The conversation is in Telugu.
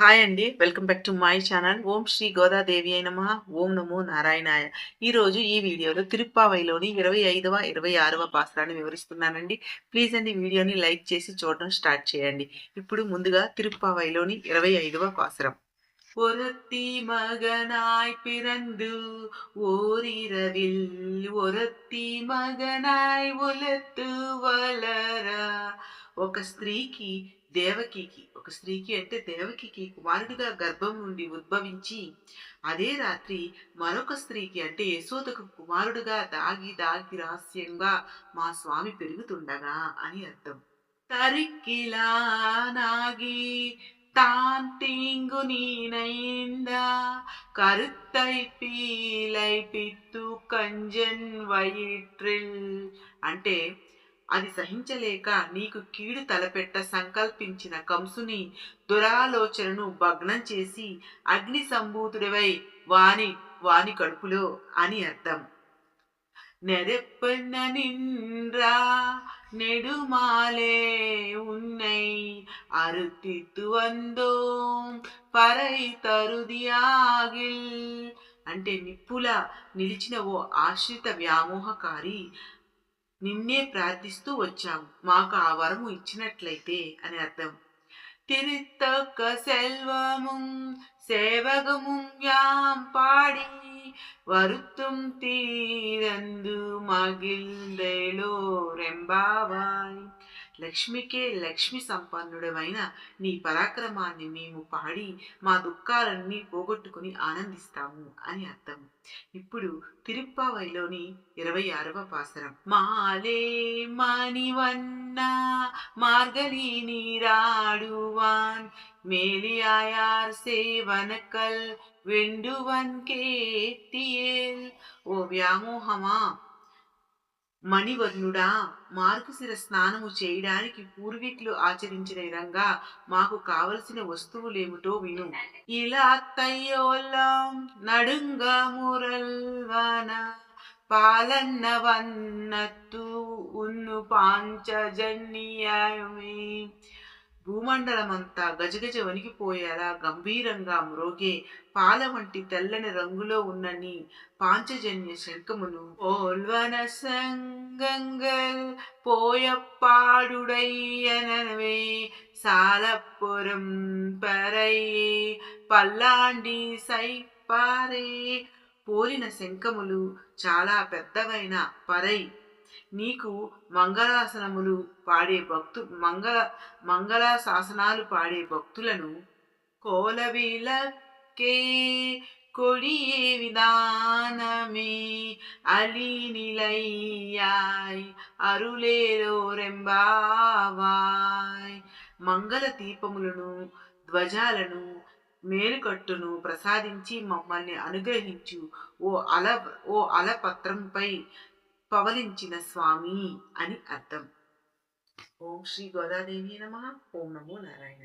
హాయ్ అండి welcome back to my channel Om Shri Godadevi అయిన ఓం నమో నారాయణాయ ఈరోజు ఈ వీడియోలో తిరుప్పావైలోని ఇరవై ఐదవ ఇరవై ఆరవ పాత్రాన్ని వివరిస్తున్నానండి ప్లీజ్ అండి వీడియోని లైక్ చేసి చూడడం స్టార్ట్ చేయండి ఇప్పుడు ముందుగా తిరుప్పావైలోని ఇరవై ఐదవ పాసరం ஒருத்தி மகனாய் பிறந்து ஓரிரவில் ஒருத்தி மகனாய் உலத்து వలరా ఒక స్త్రీకి దేవకికి ఒక స్త్రీకి అంటే దేవకికి కుమారుడిగా గర్భం నుండి ఉద్భవించి అదే రాత్రి మరొక స్త్రీకి అంటే యశోదకు కుమారుడుగా దాగి దాగి రహస్యంగా మా స్వామి పెరుగుతుండగా అని అర్థం తరిక్కిలా నాగి தான் தீங்கு நீனைந்தா கருத்தை பீலை పిత్తు కంజన్ వయిట్రిల్ అంటే అది సహించలేక నీకు కీడు తలపెట్ట సంకల్పించిన కంసుని దురాలోచనను భగ్నం చేసి అగ్ని సంభూతుడివై వాని వాని కడుపులో అని అర్థం நெருப்பெண்ண நின்றா நெடுமாலே உன்னை அறுத்தித்து வந்தோம் పరై తరుదియాగిల్ అంటే నిప్పుల నిలిచిన ఓ ఆశ్రిత వ్యామోహకారి నిన్నే ప్రార్థిస్తూ వచ్చాం మాకు ఆ వరము ఇచ్చినట్లయితే అని అర్థం. తిరుత్తొక్క సెల్వము సేవగముం యాం పాడి வருத்தும் தீரந்து మగిల్దెలో రెంబావాయ్ లక్ష్మికే లక్ష్మి సంపన్నుడమైన నీ పరాక్రమాన్ని మేము పాడి మా దుఃఖాలన్నీ పోగొట్టుకుని ఆనందిస్తాము అని అర్థం ఇప్పుడు తిరుప్పావైలోని ఇరవై ఆరవ పాసరం మాలే మణివన్న మార్గలి నీరాడువాన్. మేలియాయార్ సేవనకల్ వెండువన్ కేతియేల్ ఓ వ్యామోహమా! మణివర్ణుడా మార్గశిర స్నానము చేయడానికి పూర్వీకులు ఆచరించిన విధంగా మాకు కావలసిన వస్తువులేమిటో విను. ఇలా తయ్యోల్లం నడుంగ మురల్వానా పాలన్న వన్నత్తు ఉన్ను పాంచజన్యమే. భూమండలమంతా గజగజ వణికిపోయేలా గంభీరంగా మ్రోగే పాల వంటి తెల్లని రంగులో ఉన్నని పాంచజన్య శంఖమును ఓల్వన సంగంగల్ పోయప్పాడుడయ్యనవే. సాలపురం పరయ్యే పల్లాండి సైపారే పోలిన శంఖములు చాలా పెద్దవైన పరై నీకు మంగళాసనములు పాడే భక్తు మంగళ మంగళాశాసనాలు పాడే భక్తులను కోలవిలకే கொடியே விதானமே அலி நிலையாய் అరులేలోరెంబావాయ్ మంగళ దీపములను ధ్వజాలను మేలుకట్టును ప్రసాదించి మమ్మల్ని అనుగ్రహించు. ఓ అల ఓ అలపత్రంపై పవలించిన స్వామి అని అర్థం. ఓం శ్రీ గోదాదేవి నమ. ఓం నమో నారాయణ